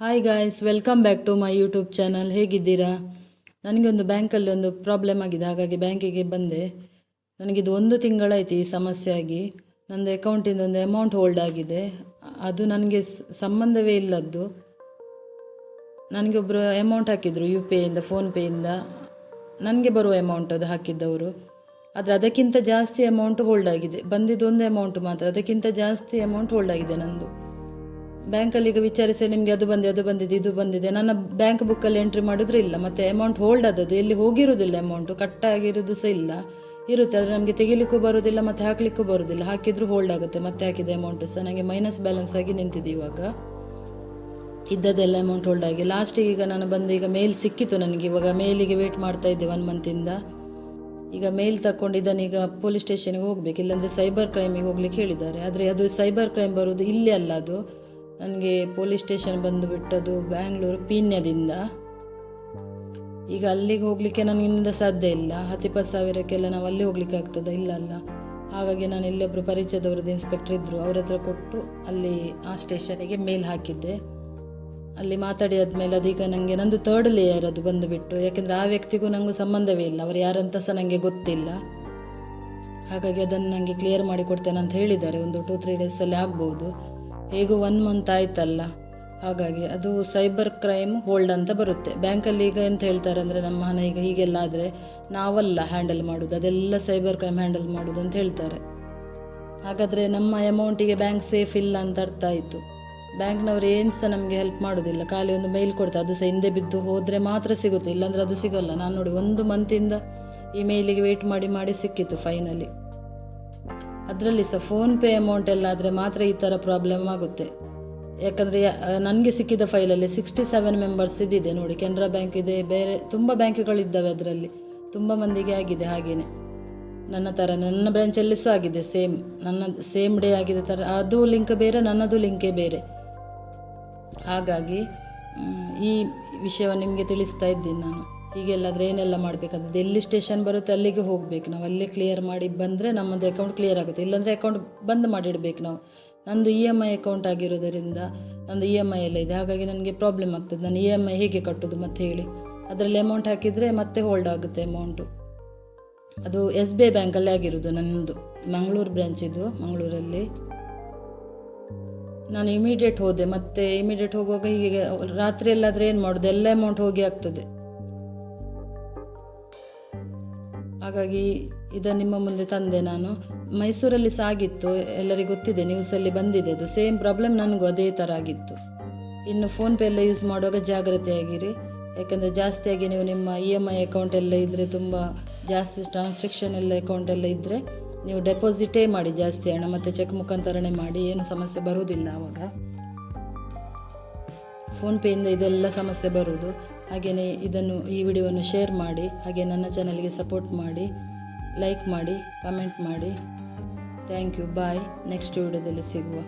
Hi guys welcome back to my YouTube channel ಹೇಗಿದ್ದೀರಾ? ನನಗೆ ಒಂದು ಬ್ಯಾಂಕಲ್ಲಿ ಒಂದು ಪ್ರಾಬ್ಲಮ್ ಆಗಿದೆ. ಹಾಗಾಗಿ ಬ್ಯಾಂಕಿಗೆ ಬಂದೆ. ನನಗಿದು ಒಂದು ತಿಂಗಳಾಯ್ತು ಈ ಸಮಸ್ಯೆ ಆಗಿ. ನಂದು ಅಕೌಂಟಿಂದ ಒಂದು ಅಮೌಂಟ್ ಹೋಲ್ಡ್ ಆಗಿದೆ. ಅದು ನನಗೆ ಸಂಬಂಧವೇ ಇಲ್ಲದ್ದು. ನನಗೆ ಒಬ್ಬರು ಅಮೌಂಟ್ ಹಾಕಿದರು ಯು ಪಿ ಐಯಿಂದ ಫೋನ್ಪೇಯಿಂದ ನನಗೆ ಬರುವ ಅಮೌಂಟ್ ಅದು ಹಾಕಿದ್ದವರು. ಆದರೆ ಅದಕ್ಕಿಂತ ಜಾಸ್ತಿ ಅಮೌಂಟ್ ಹೋಲ್ಡ್ ಆಗಿದೆ. ಬಂದಿದ್ದು ಒಂದು ಅಮೌಂಟ್ ಮಾತ್ರ. ಅದಕ್ಕಿಂತ ಜಾಸ್ತಿ ಅಮೌಂಟ್ ಹೋಲ್ಡ್ ಆಗಿದೆ ನಂದು. ಬ್ಯಾಂಕಲ್ಲಿ ಈಗ ವಿಚಾರಿಸಿ ನಿಮಗೆ ಅದು ಬಂದಿದೆ ಅದು ಬಂದಿದೆ, ಇದು ಬಂದಿದೆ. ನನ್ನ ಬ್ಯಾಂಕ್ ಬುಕ್ಕಲ್ಲಿ ಎಂಟ್ರಿ ಮಾಡಿದ್ರೆ ಇಲ್ಲ, ಮತ್ತು ಅಮೌಂಟ್ ಹೋಲ್ಡ್ ಆದದ್ದು. ಎಲ್ಲಿ ಹೋಗಿರೋದಿಲ್ಲ ಅಮೌಂಟು ಕಟ್ ಆಗಿರೋದು ಸಹ ಇಲ್ಲ. ಇರುತ್ತೆ, ಆದರೆ ನಮಗೆ ತೆಗಿಲಿಕ್ಕೂ ಬರೋದಿಲ್ಲ ಮತ್ತು ಹಾಕಲಿಕ್ಕೂ ಬರೋದಿಲ್ಲ ಹಾಕಿದರೂ ಹೋಲ್ಡ್ ಆಗುತ್ತೆ, ಮತ್ತೆ ಹಾಕಿದ ಅಮೌಂಟು ಸಹ. ನನಗೆ ಮೈನಸ್ ಬ್ಯಾಲೆನ್ಸ್ ಆಗಿ ನಿಂತಿದೆ ಇವಾಗ. ಇದ್ದದೆಲ್ಲ ಅಮೌಂಟ್ ಹೋಲ್ಡ್ ಆಗಿ. ಲಾಸ್ಟಿಗೆ ಈಗ ನಾನು ಬಂದು ಈಗ ಮೇಲ್ ಸಿಕ್ಕಿತು ನನಗೆ. ಇವಾಗ ಮೇಲಿಗೆ ವೇಟ್ ಮಾಡ್ತಾ ಇದ್ದೆ ಒನ್ ಮಂತಿಂದ ಈಗ ಮೇಲ್ ತಗೊಂಡು ಈಗ ಪೊಲೀಸ್ ಸ್ಟೇಷನ್ಗೆ ಹೋಗ್ಬೇಕು. ಇಲ್ಲಾಂದರೆ ಸೈಬರ್ ಕ್ರೈಮಿಗೆ ಹೋಗ್ಲಿಕ್ಕೆ ಹೇಳಿದ್ದಾರೆ. ಆದರೆ ಅದು ಸೈಬರ್ ಕ್ರೈಮ್ ಬರೋದು ಇಲ್ಲೇ ಅಲ್ಲ ಅದು. ನನಗೆ ಪೊಲೀಸ್ ಸ್ಟೇಷನ್ ಬಂದುಬಿಟ್ಟದು ಬ್ಯಾಂಗ್ಳೂರು ಪೀಣ್ಯದಿಂದ. ಈಗ ಅಲ್ಲಿಗೆ ಹೋಗಲಿಕ್ಕೆ ನನಗಿಂದ ಸಾಧ್ಯ ಇಲ್ಲ. ಹತ್ತಿಪ್ಪತ್ತು ಸಾವಿರಕ್ಕೆಲ್ಲ ನಾವು ಅಲ್ಲಿ ಹೋಗ್ಲಿಕ್ಕೆ ಆಗ್ತದ? ಇಲ್ಲ ಅಲ್ಲ. ಹಾಗಾಗಿ ನಾನು ಇಲ್ಲೊಬ್ಬರು ಪರಿಚಯದವ್ರದ್ದು ಇನ್ಸ್ಪೆಕ್ಟರ್ ಇದ್ದರು ಅವ್ರ ಹತ್ರ ಕೊಟ್ಟು ಅಲ್ಲಿ ಆ ಸ್ಟೇಷನಿಗೆ ಮೇಲ್ ಹಾಕಿದ್ದೆ. ಅಲ್ಲಿ ಮಾತಾಡಿ ಆದಮೇಲೆ ಅದೀಗ ನನಗೆ ನಂದು ತರ್ಡ್ ಲೇಯರ್ ಅದು ಬಂದುಬಿಟ್ಟು. ಯಾಕೆಂದರೆ ಆ ವ್ಯಕ್ತಿಗೂ ನನಗೂ ಸಂಬಂಧವೇ ಇಲ್ಲ. ಅವರು ಯಾರಂತ ಸಹ ನನಗೆ ಗೊತ್ತಿಲ್ಲ. ಹಾಗಾಗಿ ಅದನ್ನು ನನಗೆ ಕ್ಲಿಯರ್ ಮಾಡಿ ಕೊಡ್ತೇನೆ ಅಂತ ಹೇಳಿದ್ದಾರೆ. ಒಂದು ಟೂ ತ್ರೀ ಡೇಸಲ್ಲಿ ಆಗ್ಬೋದು. ಹೇಗೂ ಒನ್ ಮಂತ್ ಆಯ್ತಲ್ಲ. ಹಾಗಾಗಿ ಅದು ಸೈಬರ್ ಕ್ರೈಮ್ ಹೋಲ್ಡ್ ಅಂತ ಬರುತ್ತೆ. ಬ್ಯಾಂಕಲ್ಲಿ ಈಗ ಎಂತ ಹೇಳ್ತಾರೆ ಅಂದರೆ ನಮ್ಮ ಹಣ ಈಗ ಹೀಗೆಲ್ಲ ಆದರೆ ನಾವಲ್ಲ ಹ್ಯಾಂಡಲ್ ಮಾಡೋದು, ಅದೆಲ್ಲ ಸೈಬರ್ ಕ್ರೈಮ್ ಹ್ಯಾಂಡಲ್ ಮಾಡೋದು ಅಂತ ಹೇಳ್ತಾರೆ. ಹಾಗಾದರೆ ನಮ್ಮ ಅಮೌಂಟಿಗೆ ಬ್ಯಾಂಕ್ ಸೇಫ್ ಇಲ್ಲ ಅಂತ ಅರ್ಥ ಆಯಿತು. ಬ್ಯಾಂಕ್ನವ್ರು ಏನು ಸಹ ನಮಗೆ ಹೆಲ್ಪ್ ಮಾಡೋದಿಲ್ಲ. ಖಾಲಿ ಒಂದು ಮೇಲ್ ಕೊಡ್ತಾರೆ ಅದು ಸಹ ಹಿಂದೆ ಬಿದ್ದು ಹೋದರೆ ಮಾತ್ರ ಸಿಗುತ್ತೆ. ಇಲ್ಲಾಂದರೆ ಅದು ಸಿಗಲ್ಲ. ನಾನು ನೋಡಿ ಒಂದು ಮಂತಿಂದ ಈ ಮೇಲಿಗೆ ವೇಟ್ ಮಾಡಿ ಮಾಡಿ ಸಿಕ್ಕಿತ್ತು ಫೈನಲಿ ಅದರಲ್ಲಿ ಸಹ ಫೋನ್ಪೇ ಅಮೌಂಟ್ ಎಲ್ಲ ಆದರೆ ಮಾತ್ರ ಈ ಥರ ಪ್ರಾಬ್ಲಮ್ ಆಗುತ್ತೆ. ಯಾಕಂದರೆ ನನಗೆ ಸಿಕ್ಕಿದ ಫೈಲಲ್ಲಿ ಸಿಕ್ಸ್ಟಿ ಸೆವೆನ್ ಮೆಂಬರ್ಸ್ ಇದ್ದಿದೆ ನೋಡಿ. ಕೆನರಾ ಬ್ಯಾಂಕ್ ಇದೆ, ಬೇರೆ, ತುಂಬ ಬ್ಯಾಂಕ್ಗಳಿದ್ದಾವೆ ಅದರಲ್ಲಿ. ತುಂಬ ಮಂದಿಗೆ ಆಗಿದೆ ಹಾಗೆಯೇ ನನ್ನ ಥರ ನನ್ನ ಬ್ರ್ಯಾಂಚಲ್ಲಿ ಸಹ ಆಗಿದೆ ಸೇಮ್ ನನ್ನ ಸೇಮ್ ಡೇ ಆಗಿದೆ ಥರ ಅದು ಲಿಂಕ್ ಬೇರೆ, ನನ್ನದು ಲಿಂಕೇ ಬೇರೆ. ಹಾಗಾಗಿ ಈ ವಿಷಯವನ್ನು ನಿಮಗೆ ತಿಳಿಸ್ತಾ ಇದ್ದೀನಿ ನಾನು. ಹೀಗೆಲ್ಲಾದರೆ ಏನೆಲ್ಲ ಮಾಡಬೇಕಂತ. ಎಲ್ಲಿ ಸ್ಟೇಷನ್ ಬರುತ್ತೆ ಅಲ್ಲಿಗೆ ಹೋಗ್ಬೇಕು ನಾವು. ಅಲ್ಲೇ ಕ್ಲಿಯರ್ ಮಾಡಿ ಬಂದರೆ ನಮ್ಮದು ಅಕೌಂಟ್ ಕ್ಲಿಯರ್ ಆಗುತ್ತೆ. ಇಲ್ಲಾಂದರೆ ಅಕೌಂಟ್ ಬಂದ್ ಮಾಡಿಡಬೇಕು ನಾವು. ನಂದು ಇ ಎಂ ಐ ಅಕೌಂಟ್ ಆಗಿರೋದರಿಂದ ನಂದು ಇ ಎಂ ಐ ಎಲ್ಲ ಇದೆ. ಹಾಗಾಗಿ ನನಗೆ ಪ್ರಾಬ್ಲಮ್ ಆಗ್ತದೆ. ನಾನು ಇ ಎಂ ಐ ಹೇಗೆ ಕಟ್ಟೋದು ಮತ್ತೆ ಹೇಳಿ. ಅದರಲ್ಲಿ ಅಮೌಂಟ್ ಹಾಕಿದರೆ ಮತ್ತೆ ಹೋಲ್ಡ್ ಆಗುತ್ತೆ ಅಮೌಂಟು ಅದು ಎಸ್ ಬಿ ಐ ಬ್ಯಾಂಕಲ್ಲೇ ಆಗಿರೋದು ನನ್ನದು. ಮಂಗಳೂರು ಬ್ರಾಂಚ್ ಇದು, ಮಂಗಳೂರಲ್ಲಿ. ನಾನು ಇಮಿಡಿಯೇಟ್ ಹೋದೆ. ಮತ್ತೆ ಇಮಿಡಿಯೇಟ್ ಹೋಗುವಾಗ ಹೀಗೆ ರಾತ್ರಿ ಎಲ್ಲಾದರೆ ಏನು ಮಾಡೋದು? ಎಲ್ಲ ಅಮೌಂಟ್ ಹೋಗಿ ಆಗ್ತದೆ. ಹಾಗಾಗಿ ಇದು ನಿಮ್ಮ ಮುಂದೆ ತಂದೆ ನಾನು. ಮೈಸೂರಲ್ಲಿ ಸಾಗಿತ್ತು, ಎಲ್ಲರಿಗೂ ಗೊತ್ತಿದೆ ನ್ಯೂಸಲ್ಲಿ ಬಂದಿದೆ ಅದು. ಸೇಮ್ ಪ್ರಾಬ್ಲಮ್ ನನಗೂ ಅದೇ ಥರ ಆಗಿತ್ತು. ಇನ್ನು ಫೋನ್ಪೇ ಎಲ್ಲ ಯೂಸ್ ಮಾಡುವಾಗ ಜಾಗ್ರತೆಯಾಗಿರಿ. ಯಾಕಂದರೆ ಜಾಸ್ತಿಯಾಗಿ ನೀವು ನಿಮ್ಮ ಇ ಎಂ ಐ ಅಕೌಂಟ್ ಎಲ್ಲ ಇದ್ದರೆ ತುಂಬ ಜಾಸ್ತಿ ಟ್ರಾನ್ಸಾಕ್ಷನ್ ಎಲ್ಲ ಅಕೌಂಟ್ ಎಲ್ಲ ಇದ್ದರೆ ನೀವು ಡೆಪಾಸಿಟೇ ಮಾಡಿ ಜಾಸ್ತಿ ಹಣ, ಮತ್ತು ಚೆಕ್ ಮುಖಾಂತರನೇ ಮಾಡಿ, ಏನು ಸಮಸ್ಯೆ ಬರುವುದಿಲ್ಲ ಆವಾಗ ಫೋನ್ಪೇಯಿಂದ ಇದೆಲ್ಲ ಸಮಸ್ಯೆ ಬರುವುದು. ಹಾಗೆಯೇ ಇದನ್ನು ಈ ವಿಡಿಯೋವನ್ನು ಶೇರ್ ಮಾಡಿ ಹಾಗೆ ನನ್ನ ಚಾನಲ್ಗೆ ಸಪೋರ್ಟ್ ಮಾಡಿ, ಲೈಕ್ ಮಾಡಿ, ಕಮೆಂಟ್ ಮಾಡಿ. Thank you, bye. ನೆಕ್ಸ್ಟ್ ವಿಡಿಯೋದಲ್ಲಿ ಸಿಗುವ.